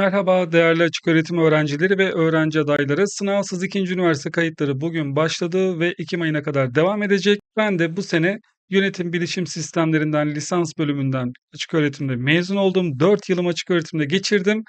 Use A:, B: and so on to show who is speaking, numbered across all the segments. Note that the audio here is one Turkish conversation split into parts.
A: Merhaba değerli açık öğretim öğrencileri ve öğrenci adayları. Sınavsız ikinci üniversite kayıtları bugün başladı ve Ekim ayına kadar devam edecek. Ben de bu sene yönetim bilişim sistemlerinden lisans bölümünden açık öğretimde mezun oldum. 4 yılım açık öğretimde geçirdim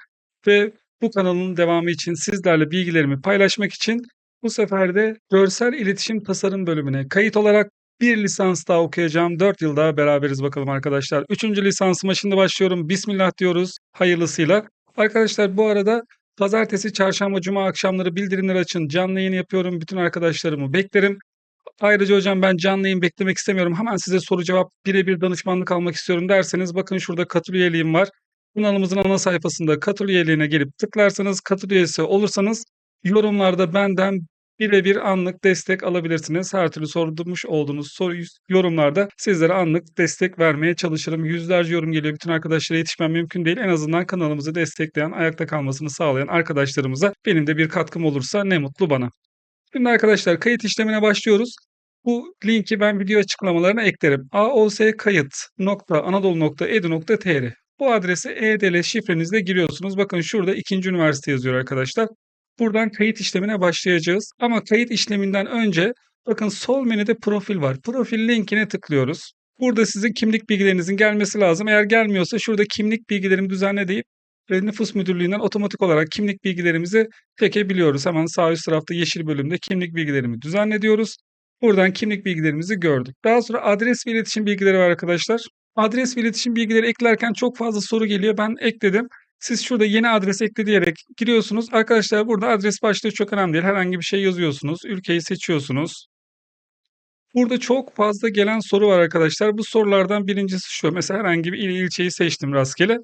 A: ve bu kanalın devamı için sizlerle bilgilerimi paylaşmak için bu sefer de görsel iletişim tasarım bölümüne kayıt olarak bir lisans daha okuyacağım. 4 yıl daha beraberiz bakalım arkadaşlar. Üçüncü lisansıma şimdi başlıyorum. Bismillah diyoruz hayırlısıyla. Arkadaşlar bu arada pazartesi, çarşamba, cuma akşamları bildirimleri açın. Canlı yayın yapıyorum. Bütün arkadaşlarımı beklerim. Ayrıca hocam ben canlı yayın beklemek istemiyorum. Hemen size soru cevap birebir danışmanlık almak istiyorum derseniz bakın şurada katıl üyeliğim var. Kanalımızın ana sayfasında katıl üyeliğine gelip tıklarsanız katıl üyesi olursanız yorumlarda benden birebir anlık destek alabilirsiniz. Her türlü sormuş olduğunuz soru yorumlarda sizlere anlık destek vermeye çalışırım. Yüzlerce yorum geliyor. Bütün arkadaşlara yetişmem mümkün değil. En azından kanalımızı destekleyen, ayakta kalmasını sağlayan arkadaşlarımıza benim de bir katkım olursa ne mutlu bana. Şimdi arkadaşlar kayıt işlemine başlıyoruz. Bu linki ben video açıklamalarına eklerim. aoskayıt.anadolu.edu.tr Bu adrese EDL şifrenizle giriyorsunuz. Bakın şurada ikinci üniversite yazıyor arkadaşlar. Buradan kayıt işlemine başlayacağız. Ama kayıt işleminden önce bakın sol menüde profil var. Profil linkine tıklıyoruz. Burada sizin kimlik bilgilerinizin gelmesi lazım. Eğer gelmiyorsa şurada kimlik bilgilerimi düzenle deyip nüfus müdürlüğünden otomatik olarak kimlik bilgilerimizi çekebiliyoruz. Hemen sağ üst tarafta yeşil bölümde kimlik bilgilerimi düzenle diyoruz. Buradan kimlik bilgilerimizi gördük. Daha sonra adres ve iletişim bilgileri var arkadaşlar. Adres ve iletişim bilgileri eklerken çok fazla soru geliyor. Ben ekledim. Siz şurada yeni adres ekle diyerek giriyorsunuz. Arkadaşlar burada adres başlığı çok önemli değil. Herhangi bir şey yazıyorsunuz. Ülkeyi seçiyorsunuz. Burada çok fazla gelen soru var arkadaşlar. Bu sorulardan birincisi şu. Mesela herhangi bir il ilçeyi seçtim rastgele.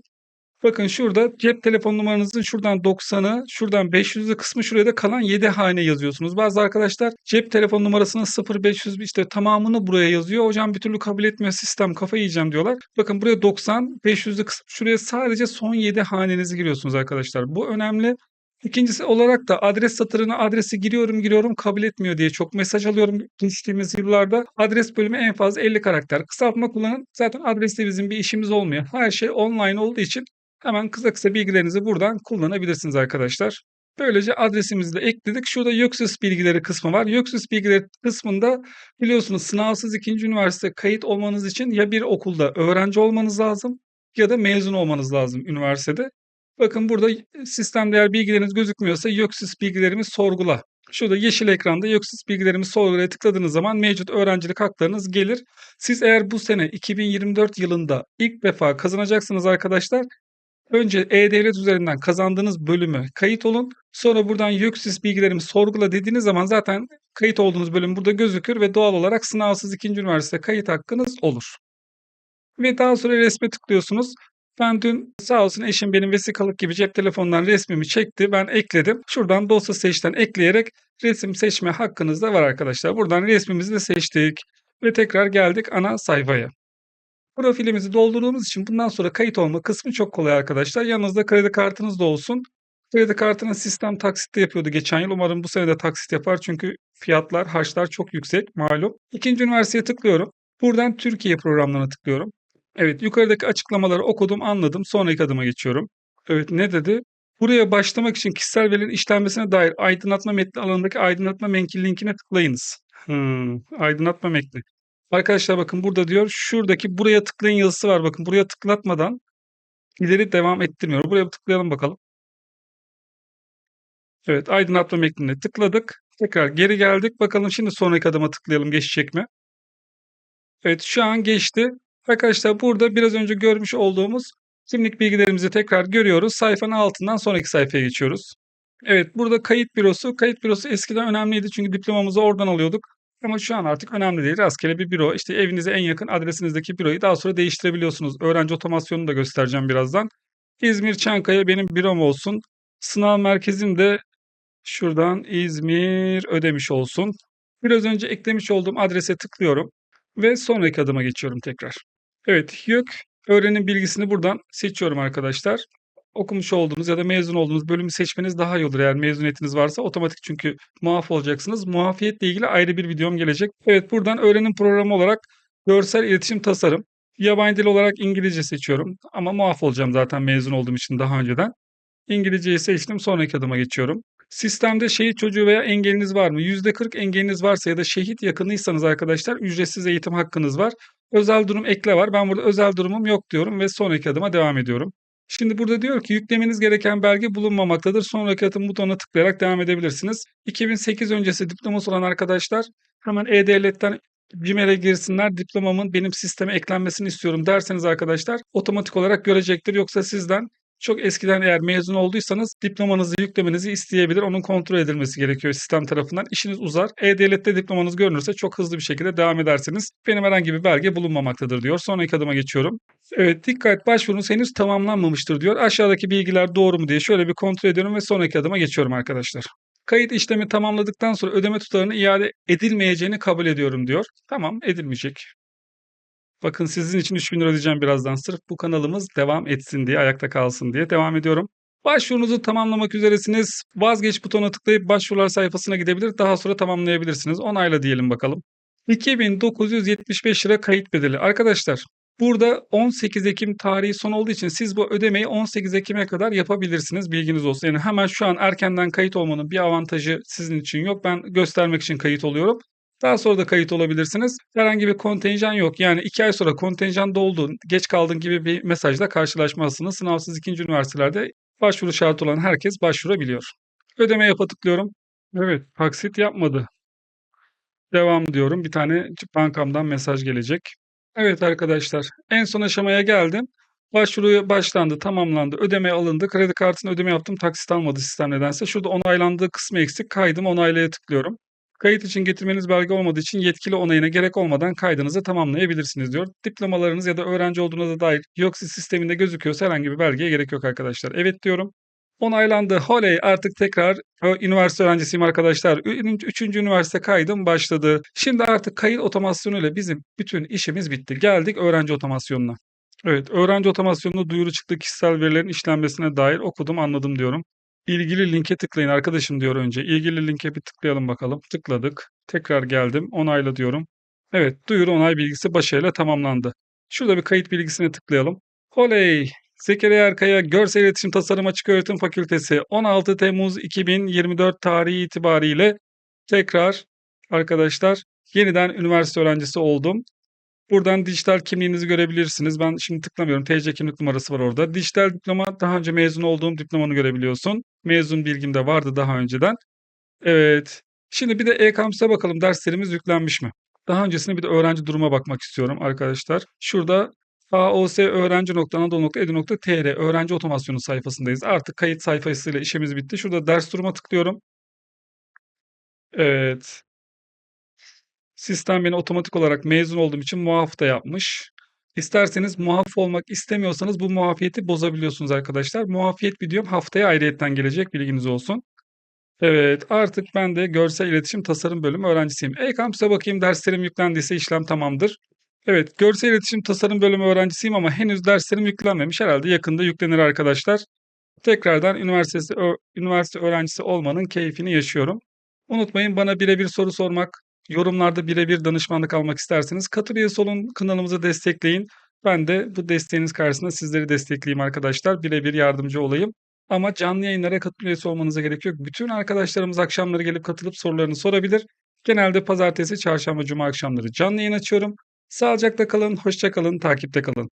A: Bakın şurada cep telefon numaranızın şuradan 90'ı, şuradan 500'ü kısmı şuraya da kalan 7 hane yazıyorsunuz. Bazı arkadaşlar cep telefon numarasının 0500 işte tamamını buraya yazıyor. Hocam bir türlü kabul etmiyor sistem kafa yiyeceğim diyorlar. Bakın buraya 90, 500'ü kısmı şuraya sadece son 7 hanenizi giriyorsunuz arkadaşlar. Bu önemli. İkincisi olarak da adres satırına adresi giriyorum giriyorum kabul etmiyor diye çok mesaj alıyorum geçtiğimiz yıllarda. Adres bölümü en fazla 50 karakter. Kısaltma kullanın. Zaten adresle bizim bir işimiz olmuyor. Her şey online olduğu için Hemen kısa kısa bilgilerinizi buradan kullanabilirsiniz arkadaşlar. Böylece adresimizi de ekledik. Şurada YÖKSÜS bilgileri kısmı var. YÖKSÜS bilgileri kısmında biliyorsunuz sınavsız ikinci üniversite kayıt olmanız için ya bir okulda öğrenci olmanız lazım ya da mezun olmanız lazım üniversitede. Bakın burada sistem değer bilgileriniz gözükmüyorsa YÖKSÜS bilgilerimi sorgula. Şurada yeşil ekranda YÖKSÜS bilgilerimi sorgulaya tıkladığınız zaman mevcut öğrencilik haklarınız gelir. Siz eğer bu sene 2024 yılında ilk defa kazanacaksınız arkadaşlar Önce E-Devlet üzerinden kazandığınız bölümü kayıt olun. Sonra buradan YÖKSİS bilgilerimi sorgula dediğiniz zaman zaten kayıt olduğunuz bölüm burada gözükür ve doğal olarak sınavsız ikinci üniversite kayıt hakkınız olur. Ve daha sonra resme tıklıyorsunuz. Ben dün sağ olsun eşim benim vesikalık gibi cep telefonundan resmimi çekti. Ben ekledim. Şuradan dosya seçten ekleyerek resim seçme hakkınız da var arkadaşlar. Buradan resmimizi de seçtik. Ve tekrar geldik ana sayfaya. Profilimizi doldurduğumuz için bundan sonra kayıt olma kısmı çok kolay arkadaşlar. Yanınızda kredi kartınız da olsun. Kredi kartını sistem taksitte yapıyordu geçen yıl. Umarım bu sene de taksit yapar çünkü fiyatlar, harçlar çok yüksek malum. İkinci üniversiteye tıklıyorum. Buradan Türkiye programlarına tıklıyorum. Evet yukarıdaki açıklamaları okudum anladım. Sonraki adıma geçiyorum. Evet ne dedi? Buraya başlamak için kişisel verilerin işlenmesine dair aydınlatma metni alanındaki aydınlatma menkil linkine tıklayınız. Hmm, aydınlatma metni. Arkadaşlar bakın burada diyor şuradaki buraya tıklayın yazısı var. Bakın buraya tıklatmadan ileri devam ettirmiyor. Buraya tıklayalım bakalım. Evet aydınlatma metnine tıkladık. Tekrar geri geldik. Bakalım şimdi sonraki adıma tıklayalım geçecek mi? Evet şu an geçti. Arkadaşlar burada biraz önce görmüş olduğumuz kimlik bilgilerimizi tekrar görüyoruz. Sayfanın altından sonraki sayfaya geçiyoruz. Evet burada kayıt bürosu. Kayıt bürosu eskiden önemliydi çünkü diplomamızı oradan alıyorduk. Ama şu an artık önemli değil. Rastgele bir büro. İşte evinize en yakın adresinizdeki büroyu daha sonra değiştirebiliyorsunuz. Öğrenci otomasyonunu da göstereceğim birazdan. İzmir Çankaya benim bürom olsun. Sınav merkezim de şuradan İzmir ödemiş olsun. Biraz önce eklemiş olduğum adrese tıklıyorum ve sonraki adıma geçiyorum tekrar. Evet, YÖK öğrenim bilgisini buradan seçiyorum arkadaşlar okumuş olduğunuz ya da mezun olduğunuz bölümü seçmeniz daha iyi olur. Eğer mezuniyetiniz varsa otomatik çünkü muaf olacaksınız. Muafiyetle ilgili ayrı bir videom gelecek. Evet buradan öğrenim programı olarak görsel iletişim tasarım. Yabancı dil olarak İngilizce seçiyorum ama muaf olacağım zaten mezun olduğum için daha önceden. İngilizceyi seçtim. Sonraki adıma geçiyorum. Sistemde şehit çocuğu veya engeliniz var mı? %40 engeliniz varsa ya da şehit yakınıysanız arkadaşlar ücretsiz eğitim hakkınız var. Özel durum ekle var. Ben burada özel durumum yok diyorum ve sonraki adıma devam ediyorum. Şimdi burada diyor ki yüklemeniz gereken belge bulunmamaktadır. Sonraki adım butonuna tıklayarak devam edebilirsiniz. 2008 öncesi diploması olan arkadaşlar hemen E-Devlet'ten Gmail'e girsinler. Diplomamın benim sisteme eklenmesini istiyorum derseniz arkadaşlar otomatik olarak görecektir. Yoksa sizden çok eskiden eğer mezun olduysanız diplomanızı yüklemenizi isteyebilir. Onun kontrol edilmesi gerekiyor sistem tarafından. İşiniz uzar. E-Devlet'te diplomanız görünürse çok hızlı bir şekilde devam edersiniz. Benim herhangi bir belge bulunmamaktadır diyor. Sonraki adıma geçiyorum. Evet dikkat başvurunuz henüz tamamlanmamıştır diyor. Aşağıdaki bilgiler doğru mu diye şöyle bir kontrol ediyorum ve sonraki adıma geçiyorum arkadaşlar. Kayıt işlemi tamamladıktan sonra ödeme tutarını iade edilmeyeceğini kabul ediyorum diyor. Tamam edilmeyecek. Bakın sizin için 3000 lira ödeyeceğim birazdan. Sırf bu kanalımız devam etsin diye, ayakta kalsın diye. Devam ediyorum. Başvurunuzu tamamlamak üzeresiniz. Vazgeç butonuna tıklayıp başvurular sayfasına gidebilir. Daha sonra tamamlayabilirsiniz. Onayla diyelim bakalım. 2975 lira kayıt bedeli. Arkadaşlar burada 18 Ekim tarihi son olduğu için siz bu ödemeyi 18 Ekim'e kadar yapabilirsiniz. Bilginiz olsun. Yani hemen şu an erkenden kayıt olmanın bir avantajı sizin için yok. Ben göstermek için kayıt oluyorum. Daha sonra da kayıt olabilirsiniz. Herhangi bir kontenjan yok. Yani 2 ay sonra kontenjan doldu, geç kaldın gibi bir mesajla karşılaşmazsınız. Sınavsız ikinci üniversitelerde başvuru şartı olan herkes başvurabiliyor. Ödeme yapa tıklıyorum. Evet, taksit yapmadı. Devam diyorum. Bir tane bankamdan mesaj gelecek. Evet arkadaşlar, en son aşamaya geldim. Başvuru başlandı, tamamlandı, ödeme alındı. Kredi kartına ödeme yaptım, taksit almadı sistem nedense. Şurada onaylandığı kısmı eksik. Kaydım, onaylaya tıklıyorum. Kayıt için getirmeniz belge olmadığı için yetkili onayına gerek olmadan kaydınızı tamamlayabilirsiniz diyor. Diplomalarınız ya da öğrenci olduğunuza dair Yoksi sisteminde gözüküyorsa herhangi bir belgeye gerek yok arkadaşlar. Evet diyorum. Onaylandı. Holey artık tekrar üniversite öğrencisiyim arkadaşlar. Üçüncü üniversite kaydım başladı. Şimdi artık kayıt otomasyonuyla bizim bütün işimiz bitti. Geldik öğrenci otomasyonuna. Evet öğrenci otomasyonunda duyuru çıktı kişisel verilerin işlenmesine dair okudum anladım diyorum. İlgili linke tıklayın arkadaşım diyor önce. İlgili linke bir tıklayalım bakalım. Tıkladık. Tekrar geldim. Onayla diyorum. Evet duyuru onay bilgisi başarıyla tamamlandı. Şurada bir kayıt bilgisine tıklayalım. Oley! Zekeriya Erkaya Görsel İletişim Tasarım Açık Öğretim Fakültesi 16 Temmuz 2024 tarihi itibariyle tekrar arkadaşlar yeniden üniversite öğrencisi oldum. Buradan dijital kimliğinizi görebilirsiniz. Ben şimdi tıklamıyorum. TC kimlik numarası var orada. Dijital diploma daha önce mezun olduğum diplomanı görebiliyorsun. Mezun bilgim de vardı daha önceden. Evet. Şimdi bir de e-kampüse bakalım derslerimiz yüklenmiş mi? Daha öncesinde bir de öğrenci duruma bakmak istiyorum arkadaşlar. Şurada aosöğrenci.anadolu.edu.tr öğrenci otomasyonu sayfasındayız. Artık kayıt sayfasıyla işimiz bitti. Şurada ders duruma tıklıyorum. Evet. Sistem beni otomatik olarak mezun olduğum için muaf da yapmış. İsterseniz muaf olmak istemiyorsanız bu muafiyeti bozabiliyorsunuz arkadaşlar. Muafiyet videom haftaya ayrıyetten gelecek bilginiz olsun. Evet artık ben de görsel iletişim tasarım bölümü öğrencisiyim. E-Kampüs'e bakayım derslerim yüklendiyse işlem tamamdır. Evet görsel iletişim tasarım bölümü öğrencisiyim ama henüz derslerim yüklenmemiş. Herhalde yakında yüklenir arkadaşlar. Tekrardan üniversitesi, üniversite öğrencisi olmanın keyfini yaşıyorum. Unutmayın bana birebir soru sormak, Yorumlarda birebir danışmanlık almak isterseniz katıl üyesi olun, kanalımızı destekleyin. Ben de bu desteğiniz karşısında sizleri destekleyeyim arkadaşlar. Birebir yardımcı olayım. Ama canlı yayınlara katıl üyesi olmanıza gerek yok. Bütün arkadaşlarımız akşamları gelip katılıp sorularını sorabilir. Genelde pazartesi, çarşamba, cuma akşamları canlı yayın açıyorum. Sağlıcakla kalın, hoşça kalın, takipte kalın.